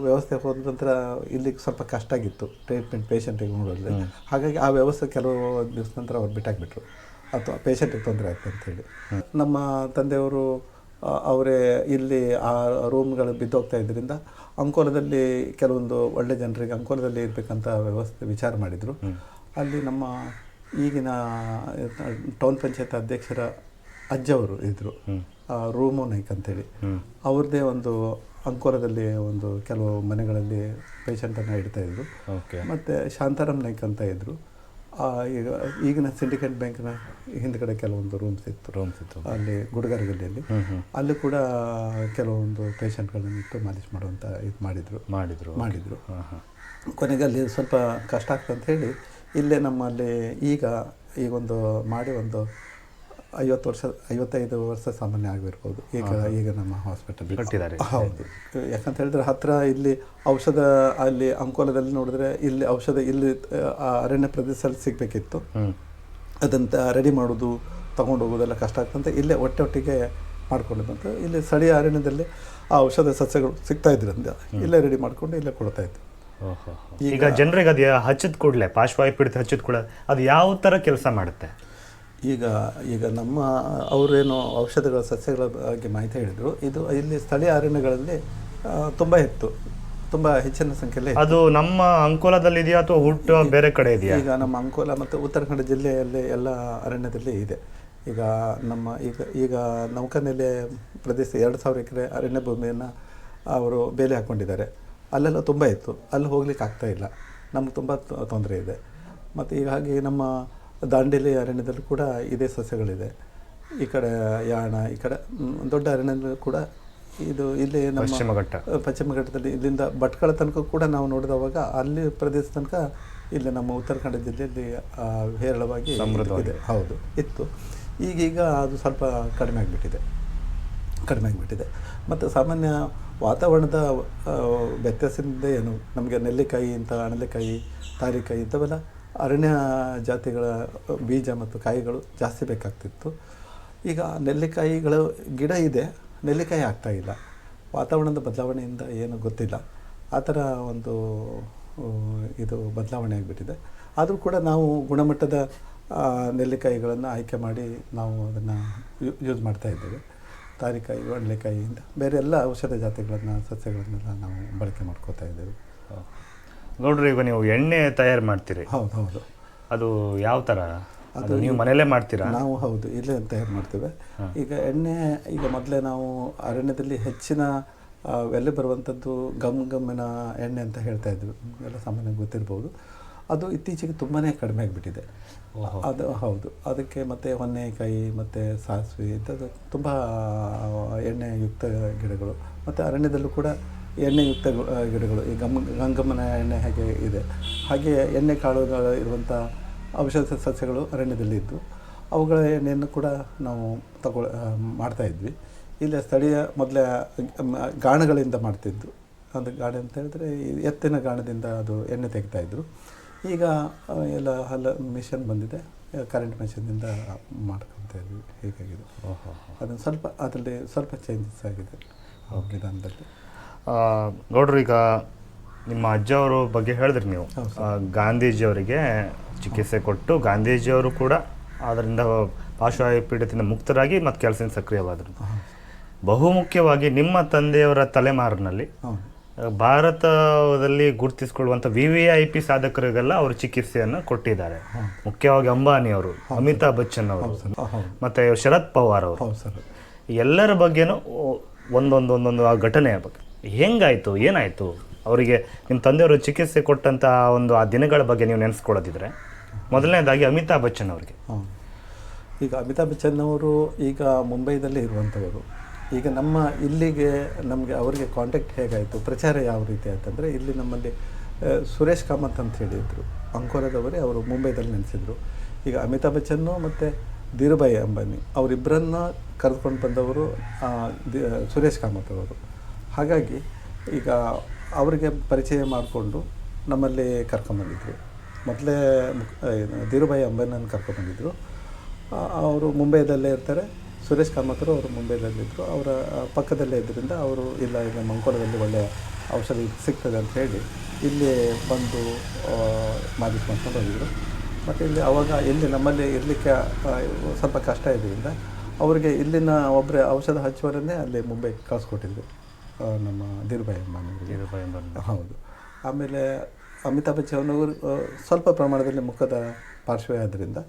ವ್ಯವಸ್ಥೆ ಹೋದ ನಂತರ ಇಲ್ಲಿ ಸ್ವಲ್ಪ ಕಷ್ಟ ಆಗಿತ್ತು ಟ್ರೀಟ್ಮೆಂಟ್ ಪೇಷಂಟಿಗೆ ನೋಡೋದ್ರೆ ಹಾಗಾಗಿ ಆ ವ್ಯವಸ್ಥೆ ಕೆಲವು ದಿವಸ ನಂತರ ಅವ್ರು ಬಿಟ್ಟಾಕ್ಬಿಟ್ರು ಅಥವಾ ಪೇಷಂಟಿಗೆ ತೊಂದರೆ ಆಗ್ತದೆ ಅಂತೇಳಿ ನಮ್ಮ ತಂದೆಯವರು ಅವರೇ ಇಲ್ಲಿ ಆ ರೂಮ್ಗಳು ಬಿದ್ದೋಗ್ತಾ ಇದ್ದರಿಂದ ಅಂಕೋಲದಲ್ಲಿ ಕೆಲವೊಂದು ಒಳ್ಳೆ ಜನರಿಗೆ ಅಂಕೋಲದಲ್ಲಿ ಇರಬೇಕಂತ ವ್ಯವಸ್ಥೆ ವಿಚಾರ ಮಾಡಿದರು. ಅಲ್ಲಿ ನಮ್ಮ ಈಗಿನ ಟೌನ್ ಪಂಚಾಯತ್ ಅಧ್ಯಕ್ಷರ ಅಜ್ಜವರು ಇದ್ದರು ರೂಮು ನೈಕ್ ಅಂತೇಳಿ. ಅವ್ರದ್ದೇ ಒಂದು ಅಂಕೋಲದಲ್ಲಿ ಒಂದು ಕೆಲವು ಮನೆಗಳಲ್ಲಿ ಪೇಷಂಟನ್ನು ಇಡ್ತಾ ಇದ್ರು. ಓಕೆ. ಮತ್ತು ಶಾಂತಾರಾಮ್ ನಾಯ್ಕ್ ಅಂತ ಇದ್ದರು ಈಗ ಈಗಿನ ಸಿಂಡಿಕೇಟ್ ಬ್ಯಾಂಕ್ನ ಹಿಂದ್ಗಡೆ ಕೆಲವೊಂದು ರೂಮ್ಸ್ ಇತ್ತು. ರೂಮ್ಸ್ ಇತ್ತು ಅಲ್ಲಿ ಗುಡುಗರಗಲ್ಲಿಯಲ್ಲಿ. ಅಲ್ಲಿ ಕೂಡ ಕೆಲವೊಂದು ಪೇಷಂಟ್ಗಳನ್ನು ಇಟ್ಟು ಮಾಲಿಶ್ ಮಾಡುವಂಥ ಇದು ಮಾಡಿದರು. ಮಾಡಿದ್ರು ಮಾಡಿದರು. ಕೊನೆಗೆ ಅಲ್ಲಿ ಸ್ವಲ್ಪ ಕಷ್ಟ ಆಗ್ತದೆ ಅಂತ ಹೇಳಿ ಇಲ್ಲೇ ನಮ್ಮಲ್ಲಿ ಈಗ ಈಗೊಂದು ಮಾಡಿ ಒಂದು ಐವತ್ತು ವರ್ಷ ಐವತ್ತೈದು ವರ್ಷ ಸಾಮಾನ್ಯ ಆಗಿರ್ಬೋದು. ಈಗ ಈಗ ನಮ್ಮ ಹಾಸ್ಪಿಟಲ್ ಕಟ್ಟಿದ್ದಾರೆ ಹೌದು. ಯಾಕಂತ ಹೇಳಿದ್ರೆ ಹತ್ರ ಇಲ್ಲಿ ಔಷಧ ಅಲ್ಲಿ ಅಂಕೋಲದಲ್ಲಿ ನೋಡಿದ್ರೆ ಇಲ್ಲಿ ಔಷಧ ಇಲ್ಲಿ ಅರಣ್ಯ ಪ್ರದೇಶದಲ್ಲಿ ಸಿಗಬೇಕಿತ್ತು. ಅದಂತ ರೆಡಿ ಮಾಡೋದು ತಗೊಂಡು ಹೋಗೋದೆಲ್ಲ ಕಷ್ಟ ಆಗ್ತಂತ ಇಲ್ಲೇ ಒಟ್ಟೆ ಒಟ್ಟಿಗೆ ಮಾಡ್ಕೊಂಡಿದ್ದಂತೆ ಇಲ್ಲಿ ಸ್ಥಳೀಯ ಅರಣ್ಯದಲ್ಲಿ ಆ ಔಷಧ ಸಸ್ಯಗಳು ಸಿಗ್ತಾ ಇದ್ರಿಂದ ಇಲ್ಲೇ ರೆಡಿ ಮಾಡ್ಕೊಂಡು ಇಲ್ಲೇ ಕೊಡ್ತಾ ಇತ್ತು ಈಗ ಜನರಿಗೆ ಅದು ಹಚ್ಚಿದ ಕೂಡಲೇ ಪಾರ್ಶ್ವಾಯು ಪೀಡಿತ ಹಚ್ಚಿದ ಕೂಡ ಅದು ಯಾವ ಥರ ಕೆಲಸ ಮಾಡುತ್ತೆ? ಈಗ ಈಗ ನಮ್ಮ ಅವರೇನು ಔಷಧಗಳ ಸಸ್ಯಗಳ ಬಗ್ಗೆ ಮಾಹಿತಿ ಹೇಳಿದರು. ಇದು ಇಲ್ಲಿ ಸ್ಥಳೀಯ ಅರಣ್ಯಗಳಲ್ಲಿ ತುಂಬ ಇತ್ತು ತುಂಬ ಹೆಚ್ಚಿನ ಸಂಖ್ಯೆಯಲ್ಲಿ ಅದು ನಮ್ಮ ಅಂಕೋಲದಲ್ಲಿ ಇದೆಯಾ ಅಥವಾ ಹುಟ್ಟು ಬೇರೆ ಕಡೆ ಇದೆಯಾ? ಈಗ ನಮ್ಮ ಅಂಕೋಲ ಮತ್ತು ಉತ್ತರ ಕನ್ನಡ ಜಿಲ್ಲೆಯಲ್ಲಿ ಎಲ್ಲ ಅರಣ್ಯದಲ್ಲಿ ಇದೆ. ಈಗ ನಮ್ಮ ಈಗ ಈಗ ನೌಕನೆಲೆ ಪ್ರದೇಶ ಎರಡು ಸಾವಿರ ಎಕರೆ ಅರಣ್ಯ ಭೂಮಿಯನ್ನು ಅವರು ಬೇಲೆ ಹಾಕ್ಕೊಂಡಿದ್ದಾರೆ. ಅಲ್ಲೆಲ್ಲ ತುಂಬ ಇತ್ತು. ಅಲ್ಲಿ ಹೋಗ್ಲಿಕ್ಕೆ ಆಗ್ತಾ ಇಲ್ಲ. ನಮ್ಗೆ ತುಂಬ ತೊಂದರೆ ಇದೆ. ಮತ್ತು ಈಗ ಹಾಗೆ ನಮ್ಮ ದಾಂಡೇಲಿ ಅರಣ್ಯದಲ್ಲೂ ಕೂಡ ಇದೇ ಸಸ್ಯಗಳಿದೆ. ಈ ಕಡೆ ಯಾಣ ಈ ಕಡೆ ದೊಡ್ಡ ಅರಣ್ಯದಲ್ಲೂ ಕೂಡ ಇದು ಇಲ್ಲಿ ನಮ್ಮ ಪಶ್ಚಿಮ ಘಟ್ಟ. ಪಶ್ಚಿಮ ಘಟ್ಟದಲ್ಲಿ ಇಲ್ಲಿಂದ ಭಟ್ಕಳ ತನಕ ಕೂಡ ನಾವು ನೋಡಿದವಾಗ ಅಲ್ಲಿ ಪ್ರದೇಶ ತನಕ ಇಲ್ಲಿ ನಮ್ಮ ಉತ್ತರ ಕನ್ನಡ ಜಿಲ್ಲೆಯಲ್ಲಿ ಹೇರಳವಾಗಿ ಇದೆ ಹೌದು. ಇತ್ತು. ಈಗೀಗ ಅದು ಸ್ವಲ್ಪ ಕಡಿಮೆ ಆಗಿಬಿಟ್ಟಿದೆ. ಕಡಿಮೆ ಆಗಿಬಿಟ್ಟಿದೆ. ಮತ್ತು ಸಾಮಾನ್ಯ ವಾತಾವರಣದ ವ್ಯತ್ಯಾಸದಿಂದ ಏನು? ನಮಗೆ ನೆಲ್ಲಿಕಾಯಿ ಇಂಥ ಅಣಲೆಕಾಯಿ ತಾರಿಕಾಯಿ ಇಂಥವೆಲ್ಲ ಅರಣ್ಯ ಜಾತಿಗಳ ಬೀಜ ಮತ್ತು ಕಾಯಿಗಳು ಜಾಸ್ತಿ ಬೇಕಾಗ್ತಿತ್ತು. ಈಗ ನೆಲ್ಲಿಕಾಯಿಗಳು ಗಿಡ ಇದೆ, ನೆಲ್ಲಿಕಾಯಿ ಆಗ್ತಾ ಇಲ್ಲ. ವಾತಾವರಣದ ಬದಲಾವಣೆಯಿಂದ ಏನು ಗೊತ್ತಿಲ್ಲ. ಆ ಥರ ಒಂದು ಇದು ಬದಲಾವಣೆ ಆಗಿಬಿಟ್ಟಿದೆ. ಆದರೂ ಕೂಡ ನಾವು ಗುಣಮಟ್ಟದ ನೆಲ್ಲಿಕಾಯಿಗಳನ್ನು ಆಯ್ಕೆ ಮಾಡಿ ನಾವು ಅದನ್ನು ಯೂಸ್ ಮಾಡ್ತಾ ಇದ್ದೇವೆ. ತಾರಿಕಾಯಿ ಒಣಲೆಕಾಯಿಯಿಂದ ಬೇರೆ ಎಲ್ಲ ಔಷಧ ಜಾತಿಗಳನ್ನು, ಸಸ್ಯಗಳನ್ನೆಲ್ಲ ನಾವು ಬಳಕೆ ಮಾಡ್ಕೋತಾ ಇದ್ದೇವೆ. ನೋಡ್ರಿ ಈಗ ನೀವು ಎಣ್ಣೆ ತಯಾರು ಮಾಡ್ತೀರಿ. ಹೌದು ಹೌದು. ಅದು ಯಾವ ಥರ ಅದು ನೀವು ಮನೆಯಲ್ಲೇ ಮಾಡ್ತೀರಾ? ನಾವು ಹೌದು ಇಲ್ಲೇ ತಯಾರು ಮಾಡ್ತೇವೆ. ಈಗ ಎಣ್ಣೆ ಈಗ ಮೊದಲೇ ನಾವು ಅರಣ್ಯದಲ್ಲಿ ಹೆಚ್ಚಿನ ಎಲ್ಲೆ ಬರುವಂಥದ್ದು ಗಮ್ ಗಮ್ಮಿನ ಎಣ್ಣೆ ಅಂತ ಹೇಳ್ತಾ ಇದ್ವಿ. ಎಲ್ಲ ಸಾಮಾನ್ಯ ಗೊತ್ತಿರ್ಬೋದು. ಅದು ಇತ್ತೀಚೆಗೆ ತುಂಬಾ ಕಡಿಮೆ ಆಗಿಬಿಟ್ಟಿದೆ. ಅದು ಹೌದು. ಅದಕ್ಕೆ ಮತ್ತು ಹೊನ್ನೆಕಾಯಿ ಮತ್ತು ಸಾಸಿವೆ ಇಂಥದ್ದು ತುಂಬ ಎಣ್ಣೆಯುಕ್ತ ಗಿಡಗಳು. ಮತ್ತು ಅರಣ್ಯದಲ್ಲೂ ಕೂಡ ಎಣ್ಣೆಯುಕ್ತ ಗು- ಗಿಡಗಳು ಈ ಗಮ್ ಗಂಗಮ್ಮನ ಎಣ್ಣೆ ಹಾಗೆ ಇದೆ. ಹಾಗೆ ಎಣ್ಣೆ ಕಾಳುಗಳು ಇರುವಂಥ ಔಷಧ ಸಸ್ಯಗಳು ಅರಣ್ಯದಲ್ಲಿ ಇತ್ತು ಅವುಗಳ ಎಣ್ಣೆಯನ್ನು ಕೂಡ ನಾವು ತಗೊಳ್ ಮಾಡ್ತಾಯಿದ್ವಿ ಇಲ್ಲೇ ಸ್ಥಳೀಯ ಮೊದಲೇ ಗಾಣಗಳಿಂದ ಮಾಡ್ತಿದ್ದು. ಅದು ಗಾಣ ಅಂತ ಹೇಳಿದ್ರೆ ಈ ಎತ್ತಿನ ಗಾಣದಿಂದ ಅದು ಎಣ್ಣೆ ತೆಗಿತಾಯಿದ್ರು ಈಗ ಎಲ್ಲ ಹಲ ಮಿಷನ್ ಬಂದಿದೆ. ಕರೆಂಟ್ ಮಿಷನ್ನಿಂದ ಮಾಡ್ಕೊತಾ ಇದ್ವಿ. ಹೀಗಾಗಿದೆ. ಅದನ್ನು ಸ್ವಲ್ಪ ಅದರಲ್ಲಿ ಸ್ವಲ್ಪ ಚೇಂಜಸ್ ಆಗಿದೆ. ವಿಧಾನದಲ್ಲಿ ನೋಡ್ರಿ ಈಗ ನಿಮ್ಮ ಅಜ್ಜವರು ಬಗ್ಗೆ ಹೇಳಿದ್ರಿ ನೀವು. ಗಾಂಧೀಜಿಯವರಿಗೆ ಚಿಕಿತ್ಸೆ ಕೊಟ್ಟು ಗಾಂಧೀಜಿಯವರು ಕೂಡ ಅದರಿಂದ ಪಾರ್ಶ್ವಾಯು ಪೀಡಿತದಿಂದ ಮುಕ್ತರಾಗಿ ಮತ್ತು ಕೆಲಸದಿಂದ ಸಕ್ರಿಯವಾದರು. ಬಹುಮುಖ್ಯವಾಗಿ ನಿಮ್ಮ ತಂದೆಯವರ ತಲೆಮಾರಿನಲ್ಲಿ ಭಾರತದಲ್ಲಿ ಗುರುತಿಸಿಕೊಳ್ಳುವಂಥ ವಿ ವಿ ಐ ಪಿ ಸಾಧಕರಿಗೆಲ್ಲ ಅವರು ಚಿಕಿತ್ಸೆಯನ್ನು ಕೊಟ್ಟಿದ್ದಾರೆ. ಮುಖ್ಯವಾಗಿ ಅಂಬಾನಿ ಅವರು ಅಮಿತಾಬ್ ಬಚ್ಚನ್ ಅವರು ಮತ್ತೆ ಶರದ್ ಪವಾರ್ ಅವರು. ಎಲ್ಲರ ಬಗ್ಗೆನೂ ಒಂದೊಂದು ಒಂದೊಂದು ಆ ಘಟನೆಯ ಬಗ್ಗೆ. ಹೆಂಗಾಯಿತು, ಏನಾಯಿತು? ಅವರಿಗೆ ನಿಮ್ಮ ತಂದೆಯವರು ಚಿಕಿತ್ಸೆ ಕೊಟ್ಟಂಥ ಒಂದು ಆ ದಿನಗಳ ಬಗ್ಗೆ ನೀವು ನೆನೆಸ್ಕೊಳ್ಳೋದಿದ್ರೆ. ಮೊದಲನೇದಾಗಿ ಅಮಿತಾಬ್ ಬಚ್ಚನ್ ಅವರಿಗೆ. ಈಗ ಅಮಿತಾಬ್ ಬಚ್ಚನ್ ಅವರು ಈಗ ಮುಂಬೈದಲ್ಲಿ ಇರುವಂಥವರು ಈಗ ನಮ್ಮ ಇಲ್ಲಿಗೆ ನಮಗೆ ಅವರಿಗೆ ಕಾಂಟ್ಯಾಕ್ಟ್ ಹೇಗಾಯಿತು, ಪ್ರಚಾರ ಯಾವ ರೀತಿ ಆಯ್ತಂದರೆ ಇಲ್ಲಿ ನಮ್ಮಲ್ಲಿ ಸುರೇಶ್ ಕಾಮತ್ ಅಂತ ಹೇಳಿದರು. ಅಂಕೋಲದವರೇ ಅವರು ಮುಂಬೈದಲ್ಲಿ ನೆನೆಸಿದ್ರು. ಈಗ ಅಮಿತಾಬ್ ಬಚ್ಚನ್ನು ಮತ್ತು ಧೀರುಭಾಯಿ ಅಂಬಾನಿ ಅವರಿಬ್ಬರನ್ನ ಕರೆದುಕೊಂಡು ಬಂದವರು ಸುರೇಶ್ ಕಾಮತ್ ಅವರು. ಹಾಗಾಗಿ ಈಗ ಅವರಿಗೆ ಪರಿಚಯ ಮಾಡಿಕೊಂಡು ನಮ್ಮಲ್ಲಿ ಕರ್ಕೊಂಬಂದಿದ್ರು ಮೊದಲೇ ಧೀರುಭಾಯಿ ಅಂಬಾನಿಯನ್ನು ಕರ್ಕೊಂಬಂದಿದ್ರು ಅವರು ಮುಂಬೈದಲ್ಲೇ ಇರ್ತಾರೆ. ಸುರೇಶ್ ಕಾಮತರು ಅವರು ಮುಂಬೈದಲ್ಲಿದ್ದರು ಅವರ ಪಕ್ಕದಲ್ಲೇ ಇದ್ದರಿಂದ ಅವರು, ಇಲ್ಲ ಈಗ ಮಂಕೋಲದಲ್ಲಿ ಒಳ್ಳೆಯ ಔಷಧಿ ಸಿಗ್ತದೆ ಅಂತ ಹೇಳಿ ಇಲ್ಲಿ ಬಂದು ಮಾಡಿಸ್ಕೊಂಡು ಮಾಡ್ಕೊಂಡು ಹೋಗಿದ್ರು ಮತ್ತು ಇಲ್ಲಿ ಅವಾಗ ಇಲ್ಲಿ ನಮ್ಮಲ್ಲಿ ಇರಲಿಕ್ಕೆ ಸ್ವಲ್ಪ ಕಷ್ಟ ಇದ್ದರಿಂದ ಅವರಿಗೆ ಇಲ್ಲಿನ ಒಬ್ಬರೇ ಔಷಧ ಹಚ್ಚುವರನ್ನೇ ಅಲ್ಲಿ ಮುಂಬೈಗೆ ಕಳಿಸ್ಕೊಟ್ಟಿದ್ರು. ನಮ್ಮ ಧೀರುಭಾಯಿ ಅಂಬಾನಿ ಧೀರುಭಾಯಿ ಅಂಬಾನಿ. ಹೌದು. ಆಮೇಲೆ ಅಮಿತಾಬ್ ಬಚ್ಚನ್ ಅವರು ಸ್ವಲ್ಪ ಪ್ರಮಾಣದಲ್ಲಿ ಮುಖದ ಪಾರ್ಶ್ವೇ ಆದ್ದರಿಂದ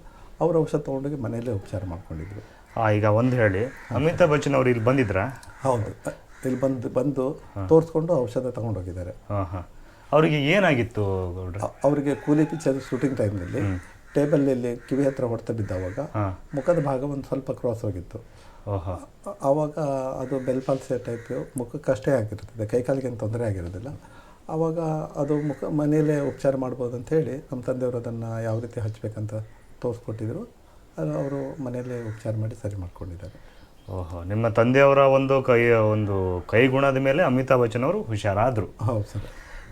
ಅವ್ರ ಔಷಧ ತೊಗೊಂಡೋಗಿ ಮನೆಯಲ್ಲೇ ಉಪಚಾರ ಮಾಡ್ಕೊಂಡಿದ್ರು. ಹಾಂ ಈಗ ಒಂದು ಹೇಳಿ ಅಮಿತಾಬ್ ಬಚ್ಚನ್ ಅವರು ಇಲ್ಲಿ ಬಂದಿದ್ರಾ? ಹೌದು. ಇಲ್ಲಿ ಬಂದು ಬಂದು ತೋರಿಸ್ಕೊಂಡು ಔಷಧ ತೊಗೊಂಡೋಗಿದ್ದಾರೆ. ಹಾಂ ಹಾಂ. ಅವರಿಗೆ ಏನಾಗಿತ್ತು ಅವರಿಗೆ ಕೂಲಿ ಪಿಚ್ಚರ್ ಶೂಟಿಂಗ್ ಟೈಮ್ನಲ್ಲಿ ಟೇಬಲಲ್ಲಿ ಕಿವಿ ಹತ್ರ ಹೊಡೆತ ಬಿದ್ದವಾಗ ಮುಖದ ಭಾಗ ಒಂದು ಸ್ವಲ್ಪ ಕ್ರಾಸ್ ಹೋಗಿತ್ತು. ಆವಾಗ ಅದು ಬೆಲ್ಪಾಲ್ಸೆ ಟೈಪ್ ಮುಖಕ್ಕೆ ಅಷ್ಟೇ ಆಗಿರ್ತದೆ ಕೈಕಾಲಿಗೆ ಏನು ತೊಂದರೆ ಆಗಿರೋದಿಲ್ಲ. ಆವಾಗ ಅದು ಮುಖ ಮನೆಯಲ್ಲೇ ಉಪಚಾರ ಮಾಡ್ಬೋದು ಅಂತ ಹೇಳಿ ನಮ್ಮ ತಂದೆಯವರು ಅದನ್ನು ಯಾವ ರೀತಿ ಹಚ್ಚಬೇಕಂತ ತೋರಿಸ್ಕೊಟ್ಟಿದ್ರು. ಅದು ಅವರು ಮನೆಯಲ್ಲೇ ಉಪಚಾರ ಮಾಡಿ ಸರಿ ಮಾಡ್ಕೊಂಡಿದ್ದಾರೆ. ಓಹೋ. ನಿಮ್ಮ ತಂದೆಯವರ ಒಂದು ಕೈ ಒಂದು ಕೈಗುಣದ ಮೇಲೆ ಅಮಿತಾಬ್ ಬಚ್ಚನ್ ಅವರು ಹುಷಾರಾದರು. ಹೌದು ಸರ್.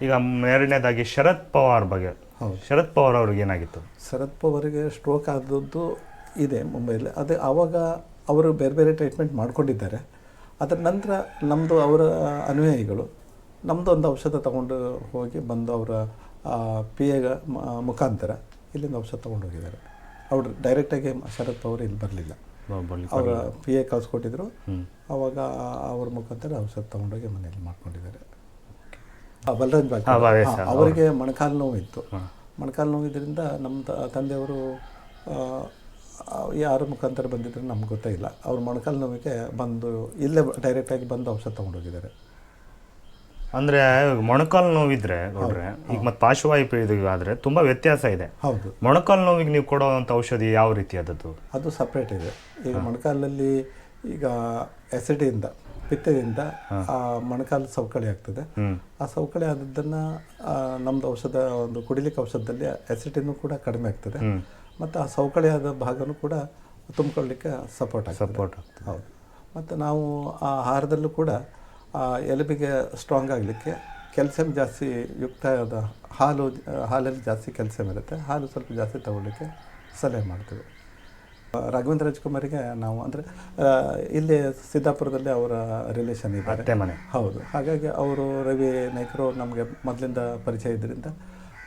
ಈಗ ಎರಡನೇದಾಗಿ ಶರದ್ ಪವಾರ್ ಬಗ್ಗೆ. ಹೌದು. ಶರದ್ ಪವಾರ್ ಅವ್ರಿಗೆ ಏನಾಗಿತ್ತು? ಶರದ್ ಪವಾರ್ಗೆ ಸ್ಟ್ರೋಕ್ ಆದದ್ದು ಇದೆ ಮುಂಬೈಯಲ್ಲಿ ಅದೇ ಆವಾಗ ಅವರು ಬೇರೆ ಬೇರೆ ಟ್ರೀಟ್ಮೆಂಟ್ ಮಾಡ್ಕೊಂಡಿದ್ದಾರೆ. ಅದರ ನಂತರ ನಮ್ಮದು ಅವರ ಅನುಯಾಯಿಗಳು ನಮ್ಮದು ಒಂದು ಔಷಧ ತಗೊಂಡು ಹೋಗಿ ಬಂದು ಅವರ ಪಿ ಎ ಮುಖಾಂತರ ಇಲ್ಲಿಂದ ಔಷಧ ತೊಗೊಂಡು ಹೋಗಿದ್ದಾರೆ. ಅವರು ಡೈರೆಕ್ಟಾಗಿ ಶರತ್ ಅವರು ಇಲ್ಲಿ ಬರಲಿಲ್ಲ. ಬರ್ಲಿ ಅವರ ಪಿ ಎ ಕಳಿಸ್ಕೊಟ್ಟಿದ್ರು ಅವಾಗ ಅವ್ರ ಮುಖಾಂತರ ಔಷಧ ತೊಗೊಂಡೋಗಿ ಮನೆಯಲ್ಲಿ ಮಾಡ್ಕೊಂಡಿದ್ದಾರೆ. ಬಲರಾಜ್ ಬಾಗ್ ಅವರಿಗೆ ಬಲರಾಜ್ ನೋವು ಇತ್ತು ಮೊಣಕಾಲು ಮೊಣಕಾಲು ನೋವಿದ್ರಿಂದ ನಮ್ಮ ತಂದೆಯವರು ಯಾರ ಮುಖಾಂತರ ಬಂದಿದ್ರೆ ನಮ್ಗೆ ಗೊತ್ತೇ ಇಲ್ಲ. ಅವ್ರ ಮೊಣಕಾಲು ನೋವಿಗೆ ಬಂದು ಇಲ್ಲೇ ಡೈರೆಕ್ಟಾಗಿ ಬಂದು ಔಷಧ ತೊಗೊಂಡೋಗಿದ್ದಾರೆ. ಅಂದರೆ ಮೊಣಕಾಲು ನೋವಿದ್ರೆ ನೋಡ್ರೆ ಈಗ ಮತ್ತೆ ಪಾರ್ಶ್ವವಾಯು ಇದು ತುಂಬ ತುಂಬಾ ವ್ಯತ್ಯಾಸ ಇದೆ. ಹೌದು. ಮೊಣಕಾಲು ನೋವಿಗೆ ನೀವು ಕೊಡೋವಂಥ ಔಷಧಿ ಯಾವ ರೀತಿಯಾದದ್ದು ಅದು ಸಪ್ರೇಟ್ ಇದೆ. ಈಗ ಮೊಣಕಾಲಲ್ಲಿ ಈಗ ಎಸಿಡಿಯಿಂದ ಪಿತ್ತದಿಂದ ಆ ಮೊಣಕಾಲು ಸವಕಳಿ ಆಗ್ತದೆ. ಆ ಸವಕಳಿ ಆದದ್ದನ್ನು ನಮ್ಮದು ಔಷಧ ಒಂದು ಕುಡಿಲಿಕ್ಕೆ ಔಷಧದಲ್ಲಿ ಎಸಿಡಿನೂ ಕೂಡ ಕಡಿಮೆ ಆಗ್ತದೆ. ಮತ್ತು ಆ ಸವಕಳಿಯಾದ ಭಾಗನೂ ಕೂಡ ತುಂಬಿಕೊಳ್ಳಿಕ್ಕೆ ಸಪೋರ್ಟ್ ಆಗ್ತದೆ. ಸಪೋರ್ಟ್ ಹೌದು. ಮತ್ತು ನಾವು ಆ ಆಹಾರದಲ್ಲೂ ಕೂಡ ಆ ಎಲುಬಿಗೆ ಸ್ಟ್ರಾಂಗ್ ಆಗಲಿಕ್ಕೆ ಕ್ಯಾಲ್ಸಿಯಂ ಜಾಸ್ತಿ ಯುಕ್ತವಾದ ಹಾಲು ಹಾಲಲ್ಲಿ ಜಾಸ್ತಿ ಕ್ಯಾಲ್ಸಿಯಂ ಇರುತ್ತೆ. ಹಾಲು ಸ್ವಲ್ಪ ಜಾಸ್ತಿ ತಗೊಳ್ಳಿಕ್ಕೆ ಸಲಹೆ ಮಾಡ್ತೀವಿ. ರಾಘವೇಂದ್ರ ರಾಜ್ಕುಮಾರಿಗೆ ನಾವು ಅಂದರೆ ಇಲ್ಲಿ ಸಿದ್ದಾಪುರದಲ್ಲಿ ಅವರ ರಿಲೇಷನ್ ಇದೆ ಮನೆ. ಹೌದು. ಹಾಗಾಗಿ ಅವರು ರವಿ ನಾಯ್ಕರು ನಮಗೆ ಮೊದಲಿಂದ ಪರಿಚಯ ಇದ್ದರಿಂದ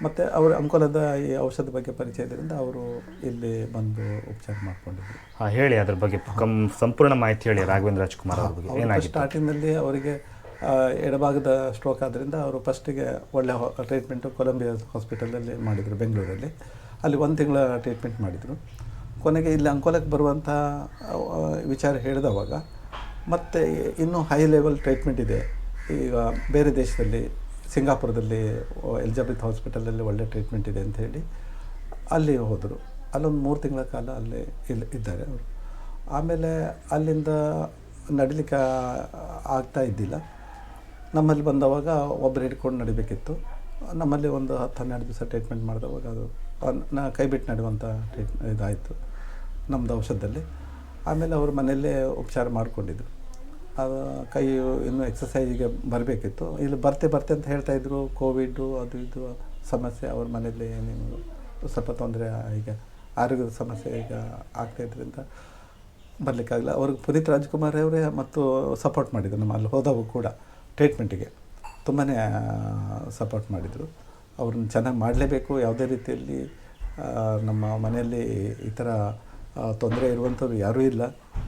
ಮತ್ತು ಅವರು ಅಂಕೋಲದ ಈ ಔಷಧ ಬಗ್ಗೆ ಪರಿಚಯ ಇದರಿಂದ ಅವರು ಇಲ್ಲಿ ಬಂದು ಉಪಚಾರ ಮಾಡಿಕೊಂಡಿದ್ರು. ಹಾಂ ಹೇಳಿ ಅದ್ರ ಬಗ್ಗೆ ಕಂ ಸಂಪೂರ್ಣ ಮಾಹಿತಿ ಹೇಳಿ ರಾಘವೇಂದ್ರ ರಾಜ್ಕುಮಾರ್ ಅವರಿಗೆ ಬಗ್ಗೆ. ಸ್ಟಾರ್ಟಿಂಗ್ನಲ್ಲಿ ಅವರಿಗೆ ಎಡಭಾಗದ ಸ್ಟ್ರೋಕ್ ಆದ್ದರಿಂದ ಅವರು ಫಸ್ಟಿಗೆ ಒಳ್ಳೆ ಟ್ರೀಟ್ಮೆಂಟು ಕೊಲಂಬಿಯಾ ಹಾಸ್ಪಿಟಲಲ್ಲಿ ಮಾಡಿದರು ಬೆಂಗಳೂರಲ್ಲಿ. ಅಲ್ಲಿ ಒಂದು ತಿಂಗಳ ಟ್ರೀಟ್ಮೆಂಟ್ ಮಾಡಿದರು. ಕೊನೆಗೆ ಇಲ್ಲಿ ಅಂಕೋಲಕ್ಕೆ ಬರುವಂಥ ವಿಚಾರ ಹೇಳಿದವಾಗ ಮತ್ತೆ ಇನ್ನೂ ಹೈ ಲೆವೆಲ್ ಟ್ರೀಟ್ಮೆಂಟ್ ಇದೆ. ಈಗ ಬೇರೆ ದೇಶದಲ್ಲಿ ಸಿಂಗಾಪುರದಲ್ಲಿ ಎಲಿಜಬೆತ್ ಹಾಸ್ಪಿಟಲಲ್ಲಿ ಒಳ್ಳೆ ಟ್ರೀಟ್ಮೆಂಟ್ ಇದೆ ಅಂತ ಹೇಳಿ ಅಲ್ಲಿ ಹೋದರು. ಅಲ್ಲೊಂದು ಮೂರು ತಿಂಗಳ ಕಾಲ ಅಲ್ಲಿ ಇಲ್ಲಿ ಇದ್ದಾರೆ ಅವರು. ಆಮೇಲೆ ಅಲ್ಲಿಂದ ನಡಿಲಿಕ್ಕೆ ಆಗ್ತಾ ಇದ್ದಿಲ್ಲ. ನಮ್ಮಲ್ಲಿ ಬಂದವಾಗ ಒಬ್ಬರು ಹಿಡ್ಕೊಂಡು ನಡಿಬೇಕಿತ್ತು. ನಮ್ಮಲ್ಲಿ ಒಂದು ಹತ್ತು ಹನ್ನೆರಡು ದಿವಸ ಟ್ರೀಟ್ಮೆಂಟ್ ಮಾಡಿದವಾಗ ಅದು ನಾ ಕೈ ಬಿಟ್ಟು ನಡೆಯುವಂಥ ಟ್ರೀಟ್ ಇದಾಯಿತು ನಮ್ಮದು ಔಷಧದಲ್ಲಿ. ಆಮೇಲೆ ಅವರು ಮನೆಯಲ್ಲೇ ಉಪಚಾರ ಮಾಡಿಕೊಂಡಿದ್ರು. ಕೈ ಇನ್ನೂ ಎಕ್ಸಸೈಜಿಗೆ ಬರಬೇಕಿತ್ತು. ಇಲ್ಲಿ ಬರ್ತೆ ಬರ್ತೆ ಅಂತ ಹೇಳ್ತಾ ಇದ್ರು. ಕೋವಿಡ್ಡು ಅದು ಇದು ಸಮಸ್ಯೆ ಅವ್ರ ಮನೆಯಲ್ಲಿ ಏನೇನು ಸ್ವಲ್ಪ ತೊಂದರೆ ಈಗ ಆರೋಗ್ಯದ ಸಮಸ್ಯೆ ಈಗ ಆಗ್ತಾ ಇದ್ರಿಂದ ಬರಲಿಕ್ಕಾಗಲ್ಲ ಅವ್ರಿಗೆ ಪುನೀತ್ ರಾಜ್ಕುಮಾರ್ ಅವರೇ ಮತ್ತು ಸಪೋರ್ಟ್ ಮಾಡಿದ್ರು. ನಮ್ಮ ಅಲ್ಲಿ ಹೋದವು ಕೂಡ ಟ್ರೀಟ್ಮೆಂಟಿಗೆ ತುಂಬಾ ಸಪೋರ್ಟ್ ಮಾಡಿದರು. ಅವ್ರನ್ನ ಚೆನ್ನಾಗಿ ಮಾಡಲೇಬೇಕು. ಯಾವುದೇ ರೀತಿಯಲ್ಲಿ ನಮ್ಮ ಮನೆಯಲ್ಲಿ ಈ ಥರ ತೊಂದರೆ ಇರುವಂಥವ್ರು ಯಾರೂ ಇಲ್ಲ.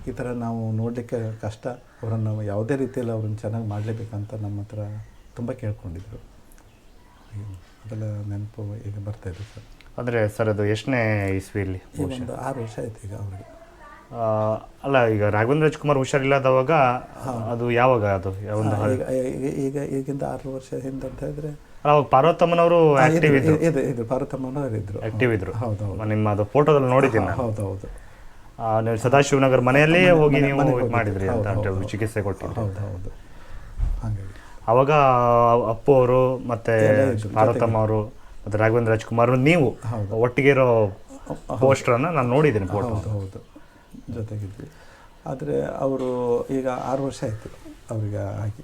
ಈ ಥರ ನಾವು ನೋಡಲಿಕ್ಕೆ ಕಷ್ಟ. ಅವರನ್ನು ನಾವು ಯಾವುದೇ ರೀತಿಯಲ್ಲಿ ಅವ್ರನ್ನ ಚೆನ್ನಾಗಿ ಮಾಡಲೇಬೇಕಂತ ನಮ್ಮ ಹತ್ರ ತುಂಬ ಕೇಳ್ಕೊಂಡಿದ್ರು. ಅದೆಲ್ಲ ನೆನಪು ಈಗ ಬರ್ತಾ ಇದೆ ಸರ್. ಅಂದರೆ ಸರ್ ಅದು ಎಷ್ಟನೇ ಇಸ್ವಿಯಲ್ಲಿ ಒಂದು ಆರು ವರ್ಷ ಆಯ್ತು ಈಗ ಅವರಿಗೆ. ಅಲ್ಲ ಈಗ ರಾಘವೇಂದ್ರ ರಾಜ್ಕುಮಾರ್ ಹುಷಾರಿಲ್ಲದವಾಗ ಅದು ಯಾವಾಗ ಅದು? ಈಗ- ಈಗ ಈಗಿಂದ ಆರು ವರ್ಷ ಹಿಂದೆ ಅಂತ ಹೇಳಿದ್ರೆ ಅವಾಗ ಪಾರ್ವತಮ್ಮನವರು ಆಕ್ಟಿವ್ ಇದ್ರು. ಇದು ಇದು ಪಾರ್ವತಮ್ಮನವರು ಇದ್ರು. ಆಕ್ಟಿವ್ ಇದ್ರು. ಹೌದು ನಿಮ್ಮ ಅದು ಫೋಟೋದಲ್ಲಿ ನೋಡಿದ್ದೀನಿ ನಾನು. ಹೌದು ಹೌದು. ಆ, ನೀವು ಸದಾಶಿವನಗರ್ ಮನೆಯಲ್ಲೇ ಹೋಗಿ ನೀವು ಇದು ಮಾಡಿದ್ರಿ ಅಂತ ಹೌದು. ಚಿಕಿತ್ಸೆ ಕೊಟ್ಟಿದ್ರು ಹೌದು ಹೌದು. ಹಾಗಾಗಿ ಅವಾಗ ಅಪ್ಪು ಅವರು ಮತ್ತೆ ಪಾರ್ವತಮ್ಮ ಅವರು ಮತ್ತೆ ರಾಘವೇಂದ್ರ ರಾಜ್ಕುಮಾರ್ ನೀವು ಹೌದು. ಒಟ್ಟಿಗೆ ಇರೋ ಪೋಸ್ಟರನ್ನ ನಾನು ನೋಡಿದ್ದೀನಿ ಫೋಟೋ ಹೌದು ಹೌದು. ಜೊತೆಗಿದ್ವಿ. ಆದರೆ ಅವರು ಈಗ ಆರು ವರ್ಷ ಆಯಿತು ಅವ್ರಿಗೆ ಆಗಿ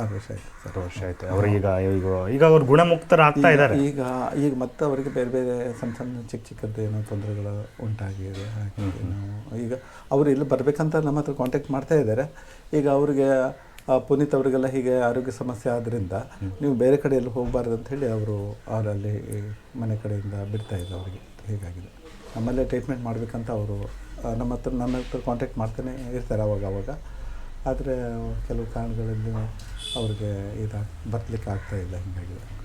ಆರು ವರ್ಷ ಆಯಿತು ಸರ್ ವರ್ಷ ಆಯ್ತು. ಅವ್ರೀಗ ಈಗ ಈಗ ಅವ್ರು ಗುಣಮುಕ್ತರಾಗ್ತಾ ಇದ್ದಾರೆ. ಈಗ ಈಗ ಮತ್ತೆ ಅವರಿಗೆ ಬೇರೆ ಬೇರೆ ಸಣ್ಣ ಸಣ್ಣ ಚಿಕ್ಕ ಚಿಕ್ಕದ್ದು ಏನೋ ತೊಂದರೆಗಳು ಉಂಟಾಗಿದೆ ಹಾಗೆ ನಾವು ಈಗ ಅವರು ಇಲ್ಲಿ ಬರಬೇಕಂತ ನಮ್ಮ ಹತ್ರ ಕಾಂಟ್ಯಾಕ್ಟ್ ಮಾಡ್ತಾ ಇದ್ದಾರೆ. ಈಗ ಅವರಿಗೆ ಪುನೀತ್ ಅವರಿಗೆಲ್ಲ ಹೀಗೆ ಆರೋಗ್ಯ ಸಮಸ್ಯೆ ಆದ್ದರಿಂದ ನೀವು ಬೇರೆ ಕಡೆ ಎಲ್ಲಿ ಹೋಗಬಾರ್ದು ಅಂತ ಹೇಳಿ ಅವರು ಅವರಲ್ಲಿ ಮನೆ ಕಡೆಯಿಂದ ಬಿಡ್ತಾ ಇಲ್ಲ ಅವರಿಗೆ. ಹೀಗಾಗಿದೆ. ನಮ್ಮಲ್ಲೇ ಟ್ರೀಟ್ಮೆಂಟ್ ಮಾಡಬೇಕಂತ ಅವರು ನಮ್ಮ ಹತ್ರ ನನ್ನ ಹತ್ರ ಕಾಂಟ್ಯಾಕ್ಟ್ ಮಾಡ್ತಾನೆ ಇರ್ತಾರೆ ಅವಾಗ ಅವಾಗ. ಆದರೆ ಕೆಲವು ಕಾರಣಗಳಲ್ಲಿ ಅವ್ರಿಗೆ ಇದು ಬರಲಿಕ್ಕೆ ಆಗ್ತಾ ಇಲ್ಲ ಹೀಗಾಗಿದೆ